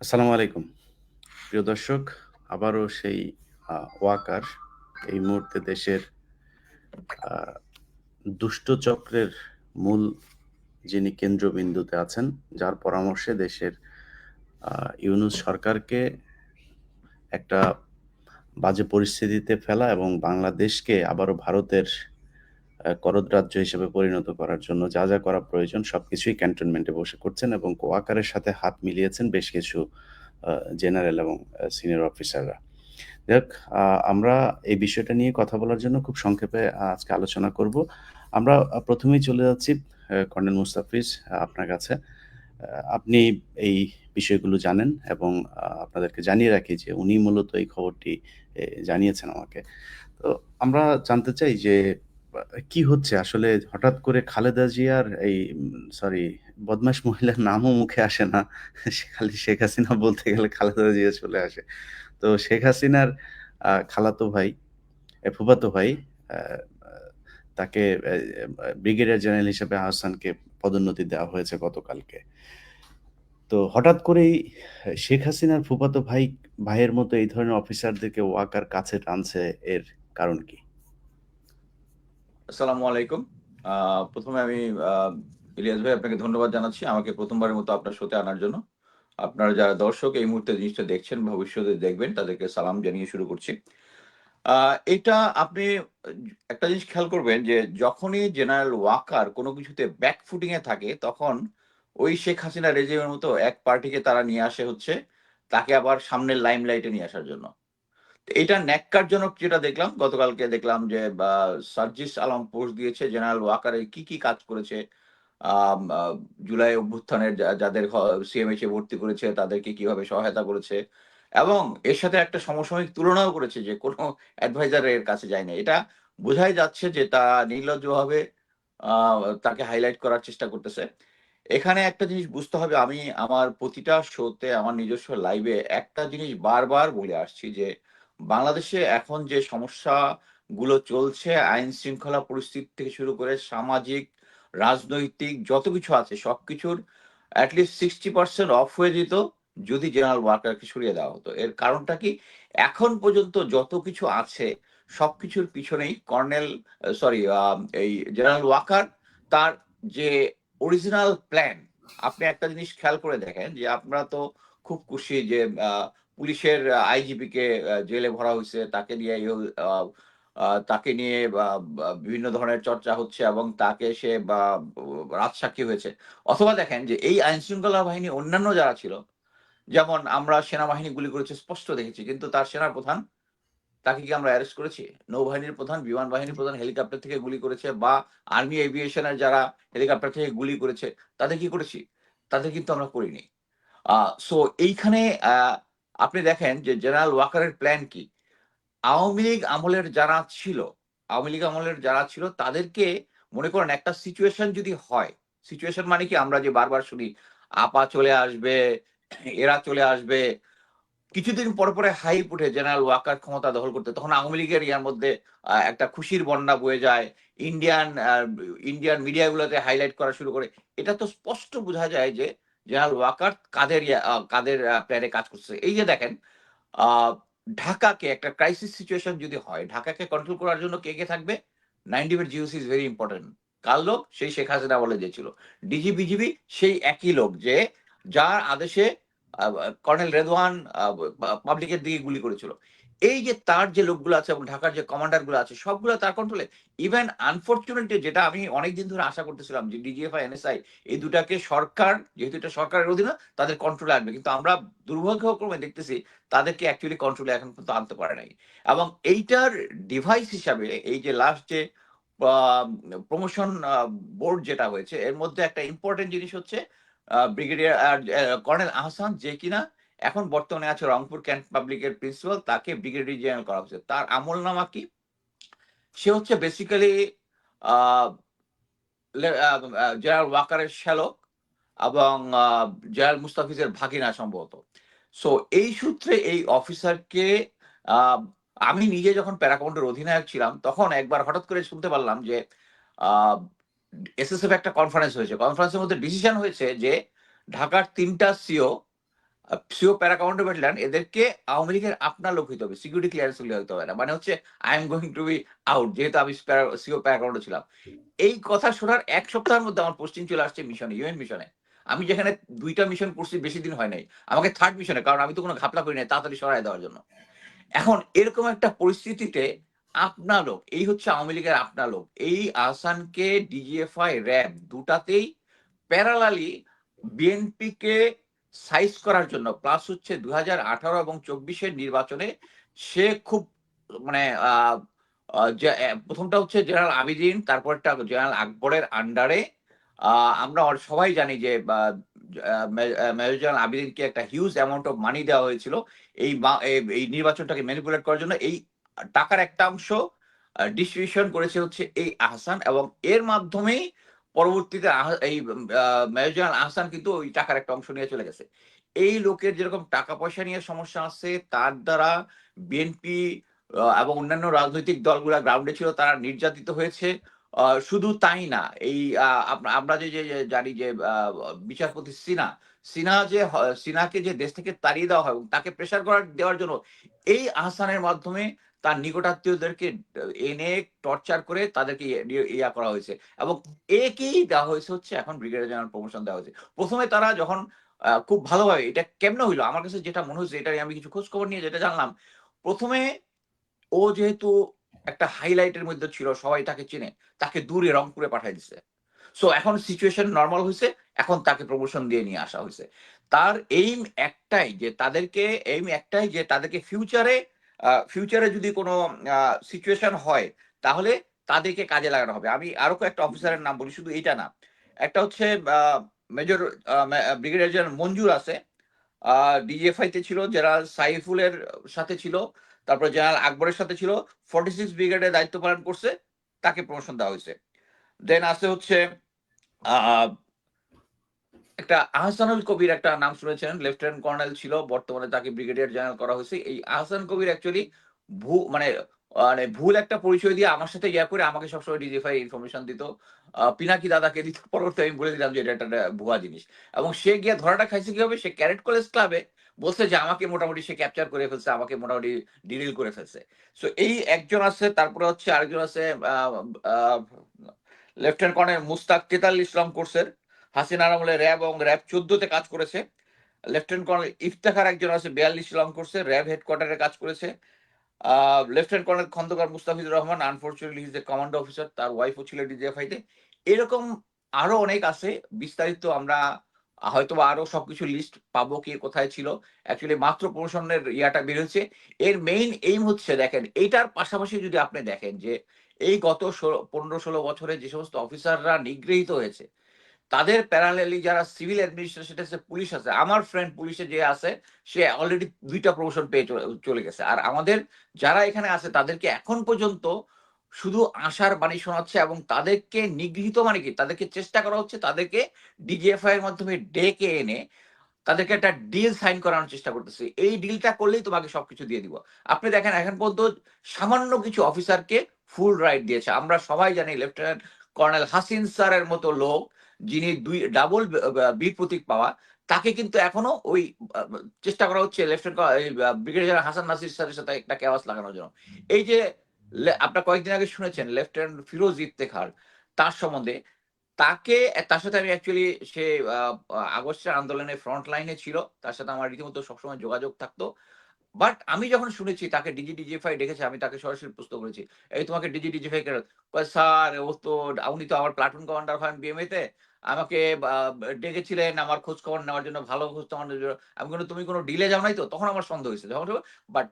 আসসালামু আলাইকুম। প্রিয় দর্শক, আবারও সেই ওয়াকার এই মুহূর্তে দেশের দুষ্ট চক্রের মূল যিনি কেন্দ্রবিন্দুতে আছেন, যার পরামর্শে দেশের ইউনুস সরকারকে একটা বাজে পরিস্থিতিতে ফেলা এবং বাংলাদেশকে আবারও ভারতের করদ রাজ্য হিসেবে পরিণত করার জন্য যা, যা করা প্রয়োজন সবকিছুই ক্যান্টনমেন্টে বসে করছেন এবং কোয়াকারের সাথে হাত মিলিয়েছেন বেশ কিছু জেনারেল এবং সিনিয়র অফিসাররা। আ আমরা এই বিষয়টা নিয়ে কথা বলার জন্য খুব সংক্ষেপে আজকে আলোচনা করব। আমরা প্রথমেই চলে যাচ্ছি কর্নেল মুস্তাফিজ আপনার কাছে। আপনি এই বিষয়গুলো জানেন এবং আপনাদেরকে জানিয়ে রাখি যে উনি মূলত এই খবরটি জানিয়েছেন আমাকে। তো আমরা জানতে চাই যে কি হচ্ছে আসলে হঠাৎ করে খালেদা জিয়ার এই সরি বদমাশ মহিলার নামও মুখে আসে না। খালি শেখ হাসিনা বলতে গেলে খালেদা জিয়া চলে আসে। তো শেখ হাসিনার খালাতো ভাই, ফুফাতো ভাই তাকে ব্রিগেডিয়ার জেনারেল হিসেবে আহসানকে পদোন্নতি দেওয়া হয়েছে গতকালকে। তো হঠাৎ করেই শেখ হাসিনার ফুফাতো ভাই ভাইয়ের মতো এই ধরনের অফিসারদেরকে ওয়াকার কাছে টানছে এর কারণ কি? আসসালামু আলাইকুম। ১ম আমি ইলিয়াস ভাই আপনাকে ধন্যবাদ জানাচ্ছি আমাকে ১ম বারের মতো আপনার শোতে আনার জন্য। আপনারা যারা দর্শক এই মুহূর্তে জিনিসটা দেখছেন, ভবিষ্যতে দেখবেন তাদেরকে সালাম জানিয়ে শুরু করছি। এটা আপনি একটা জিনিস খেয়াল করবেন যে যখনই জেনারেল ওয়াকার কোন কিছুতে ব্যাক ফুটিং এ থাকে তখন ওই শেখ হাসিনা রেজিমের মতো এক পার্টিকে তারা নিয়ে আসে হচ্ছে তাকে আবার সামনের লাইমলাইট এ নিয়ে আসার জন্য। এটা ন্যাক্কারজনক যেটা দেখলাম গতকালকে দেখলাম যে সার্জিস আলম পোস্ট দিয়েছে জেনারেল ওয়াকারের কি, কি কাজ করেছে। জুলাই অভ্যুত্থানের যাদের হ সিএমএইচ এ ভর্তি করেছে তাদেরকে কীভাবে সহায়তা করেছে এবং এর সাথে একটা সমসাময়িক তুলনাও করেছে যে কোনো অ্যাডভাইজার এর কাছে যায় নাই। এটা বোঝাই যাচ্ছে যে তা নির্লজ্জভাবে তাকে হাইলাইট করার চেষ্টা করতেছে। এখানে একটা জিনিস বুঝতে হবে আমি আমার প্রতিটা শোতে আমার নিজস্ব লাইভে একটা জিনিস বারবার বলে আসছি যে বাংলাদেশে এখন যে সমস্যাগুলো চলছে আইন শৃঙ্খলা পরিস্থিতি থেকে শুরু করে সামাজিক, রাজনৈতিক যত কিছু আছে সবকিছুর এট লিস্ট 60% অফ হয়ে যেত যদি জেনারেল ওয়ার্কারকে সরিয়ে দেওয়া হতো। এর কারণটা কি? এখন পর্যন্ত যত কিছু আছে সবকিছুর পিছনেই কর্নেল সরি এই জেনারেল ওয়াকার তার যে অরিজিনাল প্ল্যান আপনি একটা জিনিস খেয়াল করে দেখেন যে আপনারা তো খুব খুশি যে পুলিশের আইজিপি কে জেলে ভরা হইছে। তাকে নিয়ে তাকে নিয়ে বিভিন্ন ধরনের চর্চা হচ্ছে এবং তাকে সে রাজসাক্ষী হয়েছে। অথবা দেখেন যে এই আইনশৃঙ্খলা বাহিনী অন্যান্য যারা ছিল, যেমন আমরা সেনাবাহিনী গুলি করেছে স্পষ্ট দেখেছি। কিন্তু তার সেনাপ্রধান তাকে কি আমরা অ্যারেস্ট করেছি? নৌবাহিনীর প্রধান, বিমান বাহিনীর প্রধান হেলিকপ্টার থেকে গুলি করেছে বা আর্মি এভিয়েশনের যারা হেলিকপ্টার থেকে গুলি করেছে তাদের কি করেছি? তাদের কিন্তু আমরা করিনি। আ সো এইখানে আ আপনি দেখেন যে জেনারেল ওয়াকারের প্ল্যান কি? আওয়ামী লীগ আমলের যারা ছিল, আওয়ামী লীগ আমলের যারা ছিল তাদেরকে মনে করেন একটা সিচুয়েশন যদি হয়, সিচুয়েশন মানে কি আমরা যে বারবার শুনি আপা চলে আসবে, এরা চলে আসবে। কিছুদিন পর পরে হাইপ উঠে জেনারেল ওয়াকার ক্ষমতা দখল করতে। তখন আওয়ামী লীগের ইয়ার মধ্যে একটা খুশির বন্যা বয়ে যায়। ইন্ডিয়ান ইন্ডিয়ান মিডিয়াগুলোতে হাইলাইট করা শুরু করে। এটা তো স্পষ্ট বোঝা যায় যে জেনারেল ওয়াকার কাদের কাদের প্ল্যানে কাজ করছে। এই যে দেখেন ঢাকাকে একটা ক্রাইসিস সিচুয়েশন যদি হয়, ঢাকাকে কন্ট্রোল করার জন্য কে, কে থাকবে? 9ডিম এর জিওসি ইস ভেরি ইম্পোর্টেন্ট। কার লোক? সেই শেখ হাসিনা আমলে যে। ডিজি, বিজিবি সেই একই লোক যে যার আদেশে কর্নেল রেদওয়ান পাবলিকের দিকে গুলি করেছিল। এই যে তার যে লোকগুলো আছে এবং ঢাকার যে কমান্ডারগুলো আছে সবগুলো তার কন্ট্রোলে। ইভেন আনফরচুনেটলি যেটা আমি অনেকদিন ধরে আশা করতেছিলাম যে ডিজিএফআই, এনএসআই এই ২ টাকে সরকার যেহেতু এটা সরকারের অধীনে তাদের কন্ট্রোলে আনবে। কিন্তু আমরা দুর্ভাগ্যক্রমে দেখতেছি তাদেরকে অ্যাকচুয়ালি কন্ট্রোলে এখন পর্যন্ত আনতে পারে নাই। এবং এইটার ডিভাইস হিসাবে এই যে লাস্ট যে প্রমোশন বোর্ড যেটা হয়েছে এর মধ্যে একটা ইম্পোর্টেন্ট জিনিস হচ্ছে ব্রিগেডিয়ার কর্নেল আহসান যে কিনা এখন বর্তমানে আছে রংপুর ক্যান্ট পাবলিকের প্রিন্সিপাল, তাকে ব্রিগেডিয়ার জেনারেল করা হয়েছে। তার আমলনামা কি? সে হচ্ছে বেসিক্যালি জেনারেল ওয়াকারের শ্যালক এবং জেনারেল মুস্তাফিজের ভাগিনা সম্ভবত। সো এই সূত্রে এই অফিসারকে আমি নিজে যখন প্যারা অধিনায়ক ছিলাম, তখন একবার হঠাৎ করে শুনতে পারলাম যে এসএসএফ একটা কনফারেন্স হয়েছে। কনফারেন্সের মধ্যে ডিসিশন হয়েছে যে, ঢাকার ৩ টা CO CO para commando battalion এদেরকে আওয়ামী লীগের আপনার লোক হইতে হবে সিকিউরিটি ক্লিয়ারেন্স হইতে হবে না। মানে হচ্ছে I am going to be out যেহেতু আমি সিও প্যারা কমান্ডো ছিলাম। এই কথা শোনার এক সপ্তাহের মধ্যে আমার পোস্টিং চলে আসছে মিশনে ইউএন মিশনে আমি যেখানে দুইটা মিশন করছি, বেশি দিন হয় নাই। আমাকে থার্ড মিশনে কারণ আমি তো কোনো ঘাপলা করি নাই, তাড়াতাড়ি সরাই দেওয়ার জন্য। এখন এরকম একটা পরিস্থিতিতে আপনা লোক, এই হচ্ছে আওয়ামী লীগের আপনা লোক, এই আহসানকে ডিজিএফআই র্যাব দুটাতেই প্যারালালি বিএনপিকে সাইজ করার জন্য প্লাস হচ্ছে দু এবং চব্বিশের নির্বাচনে সে খুব মানে প্রথমটা হচ্ছে জেনারেল আবিদিন তারপরটা জেনারেল আকবরের আন্ডারে আমরা সবাই জানি যে মেজর জেনারেল আবিদিনকে একটা হিউজ অ্যামাউন্ট অফ মানি দেওয়া হয়েছিল এই- এই নির্বাচনটাকে ম্যানিপুলেট করার জন্য। এই টাকার একটা অংশ ডিস্ট্রিবিউশন করেছে হচ্ছে এই আহসান এবং এর মাধ্যমেই পরবর্তীতে এই আহ, মেজর আহসান কিন্তু ওই টাকার একটা অংশ নিয়ে চলে গেছে। এই লোকের যেরকম টাকা পয়সা নিয়ে সমস্যা আছে তার দ্বারা বিএনপি এবং অন্যান্য রাজনৈতিক দলগুলা গ্রাউন্ডে ছিল তারা নির্যাতিত হয়েছে। শুধু তাই না এই আমরা যে জানি যে বিচারপতি সিনা সিনা যে সিনাকে যে দেশ থেকে তাড়িয়ে দেওয়া হয় তাকে প্রেশার করার দেওয়ার জন্য এই আহসানের মাধ্যমে তার নিকটাত্মীয়দেরকে এনে টর্চার করে তাদেরকে ইয়ে- ইয়ে- ইয়া করা হয়েছে। এবং একেই দেওয়া হয়েছে হচ্ছে এখন ব্রিগেডিয়ার জেনারেল প্রমোশন দেওয়া হয়েছে। প্রথমে তারা যখন খুব ভালোভাবে, এটা কেমনে হইল? আমার কাছে যেটা মনে হচ্ছে এটা আমি কিছু খোঁজ খবর নিয়ে যেটা জানলাম। প্রথমে ও যেহেতু একটা হাইলাইটের মধ্যে ছিল, সবাই তাকে চিনে, তাকে দূরে রংপুরে পাঠাই দিছে। সো এখন সিচুয়েশন নর্মাল হয়েছে, এখন তাকে প্রমোশন দিয়ে নিয়ে আসা হয়েছে। তার এইম একটাই যে তাদেরকে এইম একটাই যে তাদেরকে ফিউচারে ফিউচারে যদি কোনো সিচুয়েশন হয়, তাহলে তাদেরকে কাজে লাগানো হবে। আমি আরও কয়েকটা অফিসারের নাম বলি, শুধু এইটা না। একটা হচ্ছে মেজর ব্রিগেডিয়ার জেনারেল মঞ্জুর আছে। ডিজিএফআই তে ছিল জেনারেল সাইফুলের সাথে ছিল, তারপর জেনারেল আকবরের সাথে ছিল ফর্টি সিক্স ব্রিগেডের দায়িত্ব পালন করছে, তাকে প্রমোশন দেওয়া হয়েছে। দেন আছে হচ্ছে একটা আহসানুল কবির একটা নাম শুনেছেন লেফটেন্যান্ট কর্নেল ছিল, বর্তমানে তাকে ব্রিগেডিয়ার জেনারেল করা হয়েছে। এই আহসান কবির অ্যাকচুয়ালি ভু মানে মানে ভুল একটা পরিচয় দিয়ে আমার সাথে ইয়া করে আমাকে সবসময় ডিজিফাই ইনফরমেশন দিত। পিনাকি দাদাকে দিত। পরবর্তী আমি বলে দিলাম যে এটা একটা ভুয়া জিনিস। এবং সে গিয়ে ধরাটা খাইছে কি হবে সে ক্যারেট কলেজ ক্লাবে বলছে যে আমাকে মোটামুটি সে ক্যাপচার করে ফেলছে, আমাকে মোটামুটি ডিরিল করে ফেলছে। সো এই একজন আছে, তারপরে হচ্ছে আরেকজন আছে লেফটেন্যান্ট কর্নেল মুস্তাক তেতাল্লিশ ইসলাম কোর্সের। হাসিনা আমলে র্যাব এবং র্যাব চোদ্দতে কাজ করেছে। লেফটেন্যান্ট কর্নেল ইফতেখার একজন আছে, বিয়াল্লিশ লং করছে র্যাব হেডকোয়ার্টারে কাজ করেছে। Lieutenant colonel Khandakar Mustafizur Rahman unfortunately is a commando officer তার ওয়াইফও ছিল ডিজিএফআই তে এরকম আরও অনেক আছে, বিস্তারিত আমরা হয়তো আরও সবকিছু লিস্ট পাবো কে কোথায় ছিল। অ্যাকচুয়ালি মাত্র প্রমোশনের ইয়াটা বেরোচ্ছে এর মেইন এইম হচ্ছে, দেখেন, এইটার পাশাপাশি যদি আপনি দেখেন যে এই গত পনেরো ষোলো বছরে যে সমস্ত অফিসাররা নিগৃহীত হয়েছে তাদের প্যারালেলি যারা সিভিল অ্যাডমিনিস্ট্রেশন আছে পুলিশ আছে। আমার ফ্রেন্ড পুলিশে যে আছে, সে অলরেডি দুইটা প্রমোশন পেয়ে চলে- গেছে। আর আমাদের যারা এখানে আছে, তাদেরকে এখন পর্যন্ত শুধু আশার বাণী শোনাচ্ছে এবং তাদেরকে নিগৃহীত মানে কি? তাদেরকে চেষ্টা করা হচ্ছে তাদেরকে ডিজিএফআই এর মাধ্যমে ডেকে এনে তাদেরকে একটা ডিল সাইন করানোর চেষ্টা করতেছে। এই ডিলটা করলেই তোমাকে সবকিছু দিয়ে দিব। আপনি দেখেন, এখন পর্যন্ত সামান্য কিছু অফিসারকে ফুল রাইট দিয়েছে। আমরা সবাই জানি লেফটেন্যান্ট কর্নেল হাসিন স্যারের মতো লোক। যিনি দুই ডাবল বীর প্রতীক পাওয়া, তাকে কিন্তু এখনও ওই চেষ্টা করা হচ্ছে লেফটেন্যান্ট ব্রিগেডিয়ার হাসান নাসির স্যারের সাথে একটা কেওয়াস লাগানোর জন্য। এই যে আপনার কয়েকদিন আগে শুনেছেন লেফটেন্যান্ট ফিরোজ ইফতেখার, তার সম্বন্ধে, তাকে, তার সাথে আমি অ্যাকচুয়ালি সে আগস্টের আন্দোলনে ফ্রন্ট লাইনে ছিল, তার সাথে আমার রীতিমতো সবসময় যোগাযোগ থাকতো। বাট আমি যখন শুনেছি, তাকে ডিজি ডিজিফাই ডেকেছে আমি তাকে সরাসরি প্রশ্ন করেছি, এই তোমাকে ডিজি ডিজিফাই কেন স্যার, ও তো, উনি তো আমার প্লাটুন কমান্ডার হন বিএমএ তে। আমাকে ডেকেছিলেন আমার খোঁজ খবর নেওয়ার জন্য, ভালো খোঁজ খবর আমি কোনো তুমি কোনো ডিলে যাও নাই তো? তখন আমার সন্দেহ হয়েছে। যখন বাট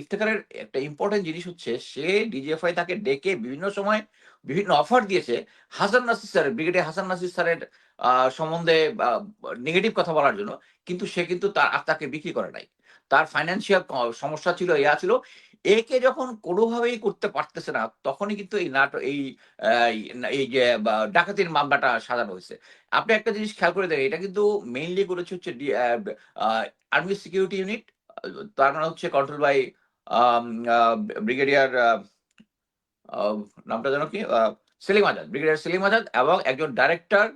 ইফতেখারের একটা ইম্পর্টেন্ট জিনিস হচ্ছে, সে ডিজিএফআই তাকে ডেকে বিভিন্ন সময় বিভিন্ন অফার দিয়েছে হাসান নাসির স্যারের ব্রিগেডিয়ার হাসান নাসির স্যারের সম্বন্ধে নেগেটিভ কথা বলার জন্য। কিন্তু সে কিন্তু তার তাকে বিক্রি করে নাই। তার ফাইন্যান্সিয়াল সমস্যা ছিল, ইয়া ছিল, একে যখন কোনোভাবেই করতে পারতেছে না, তখনই কিন্তু এই নাটক এই এই যে ডাকাতির মামলাটা সাজানো হয়েছে। আপনি একটা জিনিস খেয়াল করে দেখেন, এটা কিন্তু মেইনলি করেছে হচ্ছে আর্মি সিকিউরিটি ইউনিট তার মানে হচ্ছে কন্ট্রোল বাই ব্রিগেডিয়ার নামটা যেন কি সেলিম আজাদ ব্রিগেডিয়ার সেলিম আজাদ এবং একজন ডাইরেক্টর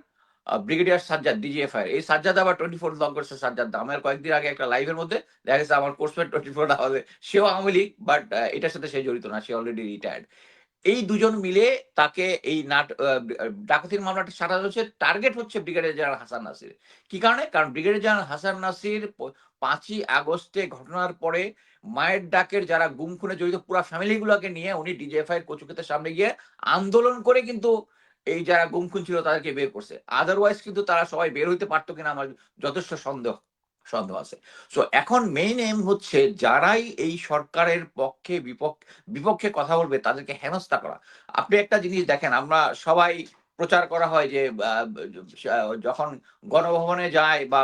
ব্রিগেডিয়ার সাজ্জাদ ডিজিএফআই এই সাজ্জাদ আবার টোয়েন্টি ফোর লগ করছে সাজ্জাদ আমার কয়েকদিন আগে একটা লাইভের মধ্যে দেখা গেছে আমার কোর্সমেট টোয়েন্টি ফোর আওয়াজে সেও আওয়ামী লীগ বাট এটার সাথে সে জড়িত না, সে অলরেডি রিটায়ার্ড এই দুজন মিলে তাকে এই নাট ডাকাতির মামলাটা সারা হচ্ছে টার্গেট হচ্ছে ব্রিগেডিয়ার জেনারেল হাসান নাসির। কি কারণে? কারণ ব্রিগেডিয়ার জেনারেল হাসান নাসির পাঁচই আগস্টে ঘটনার পরে মায়ের ডাকের যারা গুম খুনে জড়িত পুরো ফ্যামিলি গুলোকে নিয়ে উনি ডিজিএফআই কচুকেতের সামনে গিয়ে আন্দোলন করে কিন্তু এই যারা গুমখুন ছিল তাদেরকে বের করছে। আদারওয়াইজ কিন্তু তারা সবাই বের হইতে পারতো কিনা আমার যথেষ্ট সন্দেহ সন্দেহ আছে। সো এখন মেইন এম হচ্ছে যারাই এই সরকারের পক্ষে বিপক্ষে বিপক্ষে কথা বলবে তাদেরকে হেনস্থা করা। আপনি একটা জিনিস দেখেন, আমরা সবাই প্রচার করা হয় যে যখন গণভবনে যায় বা